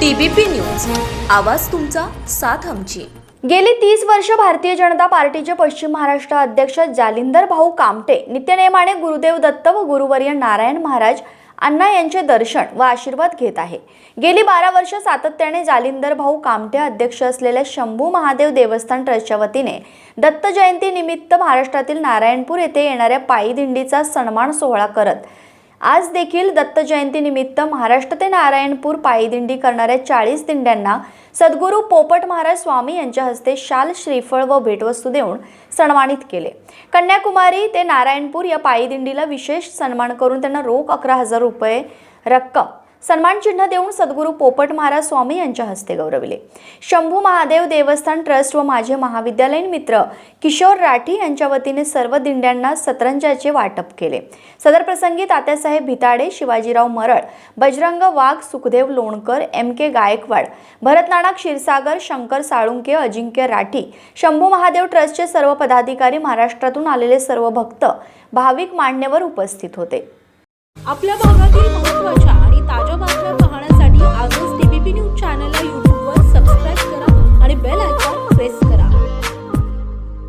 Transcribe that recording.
TBP news. आवाज तुमचा साथ आमची. गेली तीस वर्ष भारतीय जनता पार्टीचे पश्चिम महाराष्ट्र अध्यक्ष जालिंदर भाऊ कामटे नित्यनेमाने गुरुदेव दत्त व गुरुवर्य नारायण महाराज अण्णा यांचे दर्शन व आशीर्वाद घेत आहे. गेली बारा वर्ष सातत्याने जालिंदर भाऊ कामटे अध्यक्ष असलेल्या शंभू महादेव देवस्थान ट्रस्टच्या वतीने दत्त जयंती निमित्त महाराष्ट्रातील नारायणपूर येथे येणाऱ्या पायी दिंडीचा सन्मान सोहळा करत आज देखील दत्त महाराष्ट्र ते नारायणपूर पायी दिंडी करणाऱ्या चाळीस दिंड्यांना सद्गुरू पोपट महाराज स्वामी यांच्या हस्ते शाल श्रीफळ व भेटवस्तू देऊन सन्मानित केले. कन्याकुमारी ते नारायणपूर या पायी दिंडीला विशेष सन्मान करून त्यांना रोख अकरा हजार रुपये रक्कम सन्मान चिन्ह देऊन सद्गुरू पोपट महाराज स्वामी यांच्या हस्ते गौरविले. शंभू महादेव देवस्थान ट्रस्ट व माझे महाविद्यालयीन मित्र किशोर राठी यांच्या वतीने सर्व दिंड्यांना सतरंजाचे वाटप केले. सदर प्रसंगी तात्यासाहेब भिताडे शिवाजीराव मरळ बजरंग वाघ सुखदेव लोणकर एम के गायकवाड भरतनाणा क्षीरसागर शंकर साळुंके अजिंक्य राठी शंभू महादेव ट्रस्टचे सर्व पदाधिकारी महाराष्ट्रातून आलेले सर्व भक्त भाविक मान्यवर उपस्थित होते. आपल्या भागातील महत्त्वाच्या